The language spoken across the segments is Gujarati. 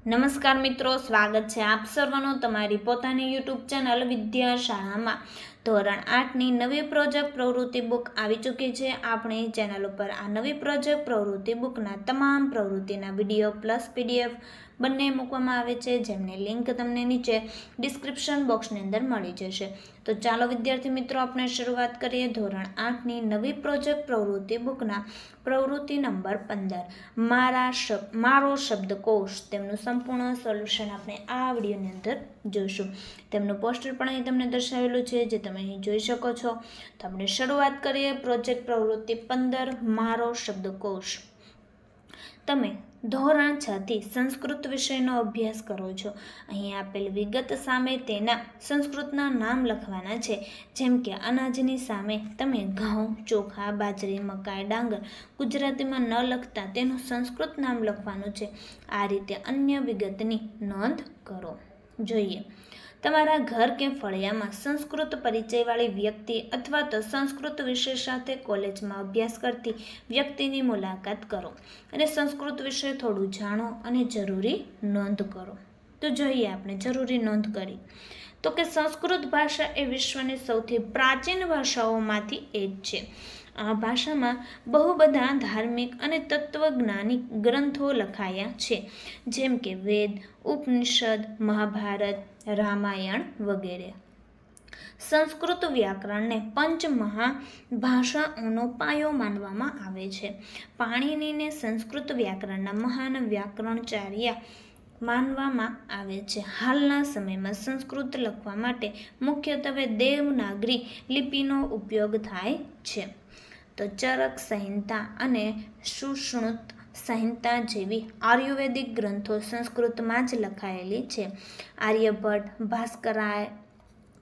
નમસ્કાર મિત્રો, સ્વાગત છે આપ સર્વનો તમારી પોતાની યુટ્યુબ ચેનલ વિદ્યાશાળામાં. ધોરણ આઠની નવી પ્રોજેક્ટ પ્રવૃત્તિ બુક આવી ચૂકી છે. આપણી ચેનલ ઉપર આ નવી પ્રોજેક્ટ પ્રવૃત્તિ બુકના તમામ પ્રવૃત્તિના વીડિયો પ્લસ પીડીએફ બંને મૂકવામાં આવે છે, જેમની લિંક તમને નીચે ડિસ્ક્રિપ્શન બોક્સની અંદર મળી જશે. તો ચાલો વિદ્યાર્થી મિત્રો, આપણે શરૂઆત કરીએ ધોરણ આઠની નવી પ્રોજેક્ટ પ્રવૃત્તિ બુકના. પ્રવૃત્તિ નંબર પંદર. મારા શબ્દ મારો શબ્દકોશ. તેમનું સંપૂર્ણ સોલ્યુશન આપણે આ વિડીયોની અંદર જોઈશું. તેમનું પોસ્ટર પણ અહીં તમને દર્શાવેલું છે, જે તમે અહીં જોઈ શકો છો. તો આપણે શરૂઆત કરીએ પ્રોજેક્ટ પ્રવૃત્તિ પંદર, મારો શબ્દકોશ. તમે ધોરણ છ થી સંસ્કૃત વિષયનો અભ્યાસ કરો છો. અહીં આપેલ વિગત સામે તેના સંસ્કૃતના નામ લખવાના છે. જેમ કે અનાજની સામે તમે ઘઉં, ચોખા, બાજરી, મકાઈ, ડાંગર ગુજરાતીમાં ન લખતા તેનું સંસ્કૃત નામ લખવાનું છે. આ રીતે અન્ય વિગતની નોંધ કરો. જોઈએ. તમારા ઘર કે ફળિયામાં સંસ્કૃત પરિચયવાળી વ્યક્તિ અથવા તો સંસ્કૃત વિષય સાથે કોલેજમાં અભ્યાસ કરતી વ્યક્તિની મુલાકાત કરો અને સંસ્કૃત વિશે થોડું જાણો અને જરૂરી નોંધ કરો. તો જોઈએ આપણે જરૂરી નોંધ કરી. તો કે સંસ્કૃત ભાષા એ વિશ્વની સૌથી પ્રાચીન ભાષાઓમાંથી એક છે. આ ભાષામાં બહુ બધા ધાર્મિક અને તત્વજ્ઞાનિક ગ્રંથો લખાયા છે. જેમ કે વેદ, ઉપનિષદ, મહાભારત, રામાયણ વગેરે. સંસ્કૃત વ્યાકરણને પંચ મહાભાષાઓનો પાયો માનવામાં આવે છે. પાણીનીને સંસ્કૃત વ્યાકરણના મહાન વ્યાકરણચાર્ય માનવામાં આવે છે. હાલના સમયમાં સંસ્કૃત લખવા માટે મુખ્યત્વે દેવનાગરી લિપિનો ઉપયોગ થાય છે. તો ચરક સંહિતા અને સુશ્રુત સંહિતા જેવી આયુર્વેદિક ગ્રંથો સંસ્કૃતમાં જ લખાયેલી છે. આર્યભટ્ટ, ભાસ્કરાય,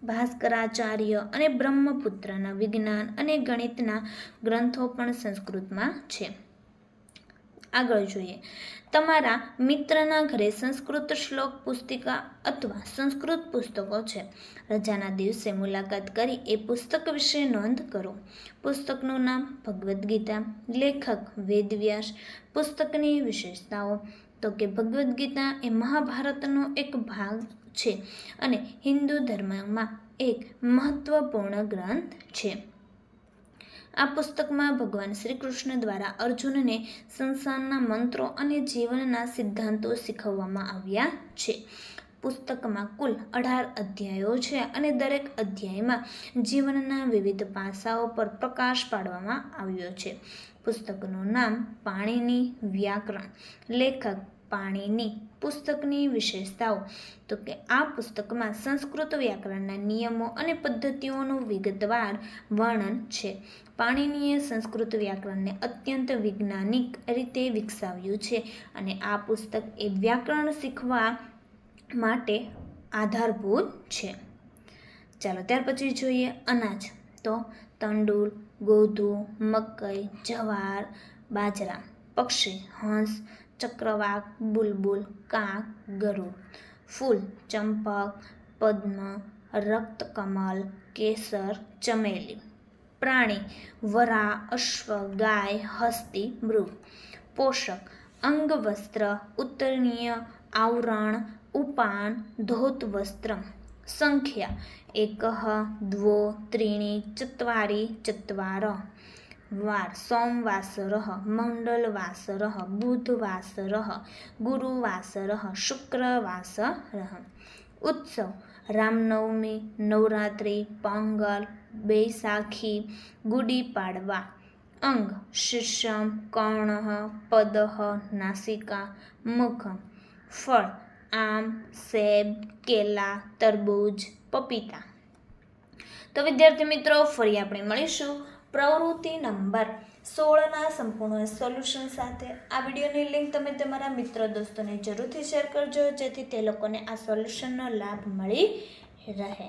ભાસ્કરાચાર્ય અને બ્રહ્મપુત્રના વિજ્ઞાન અને ગણિતના ગ્રંથો પણ સંસ્કૃતમાં છે. આગળ જોઈએ. તમારા મિત્રના ઘરે સંસ્કૃત શ્લોક, પુસ્તિકા અથવા સંસ્કૃત પુસ્તકો છે. રજાના દિવસે મુલાકાત કરી એ પુસ્તક વિશે નોંધ કરો. પુસ્તકનું નામ ભગવદ્ ગીતા, લેખક વેદવ્યાસ પુસ્તકની વિશેષતાઓ. તો કે ભગવદ્ ગીતા એ મહાભારતનો એક ભાગ છે અને હિન્દુ ધર્મમાં એક મહત્વપૂર્ણ ગ્રંથ છે. આ પુસ્તકમાં ભગવાન શ્રી કૃષ્ણ દ્વારા અર્જુનને સંસારના મંત્રો અને જીવનના સિદ્ધાંતો શીખવવામાં આવ્યા છે. પુસ્તકમાં કુલ અઢાર અધ્યાયો છે અને દરેક અધ્યાયમાં જીવનના વિવિધ પાસાઓ પર પ્રકાશ પાડવામાં આવ્યો છે. પુસ્તકનું નામ પાણીની વ્યાકરણ. લેખક પાણીની પુસ્તકની વિશેષતાઓ. તો કે આ પુસ્તકમાં સંસ્કૃત વ્યાકરણના નિયમો અને પદ્ધતિઓનું વિગતવાર વર્ણન છે. પાણીનીએ સંસ્કૃત વ્યાકરણને અત્યંત વૈજ્ઞાનિક રીતે વિકસાવ્યું છે અને આ પુસ્તક એ વ્યાકરણ શીખવા માટે આધારભૂત છે. ચાલો ત્યાર પછી જોઈએ અનાજ. તો તંડુલ, ગોધું, મકઈ, જવાર, બાજરા. પક્ષી, હંસ, ચક્રવાક, બુલબુલ, કાક, ગરુડ, ફૂલ, ચંપક, પદ્મ, રક્તકમલ, કેસર, ચમેલી, પ્રાણી વરા અશ્વ, ગાય, હસ્તી, મૃગ, પોષક, અંગવસ્ત્ર, ઉત્તરણીય, આવરણ, ઉપાન ધોત વસ્ત્ર સંખ્યા એક દ્વો, ત્રીણી, ચત્વારી, ચત્વાર વાર સોમવાસર મંગલવાસર બુધવાસર ગુરુવાસર શુક્રવાસર ઉત્સવ, રામનવમી, નવરાત્રિ, પોંગલ, બૈસાખી ગુડી પાડવા અંગ, શીર્ષમ, કર્ણ પદ નાસિકા, મુખ. ફળ, આમ, સેબ, કેલા, તરબૂજ, પપીતા. તો વિદ્યાર્થી મિત્રો, ફરી આપણે મળીશું. પ્રવૃત્તિ નંબર સોળના સંપૂર્ણ સોલ્યુશન સાથે આ વિડીયોની લિંક તમે તમારા મિત્ર દોસ્તોને જરૂરથી શેર કરજો જેથી તે લોકોને આ સોલ્યુશનનો લાભ મળી રહે.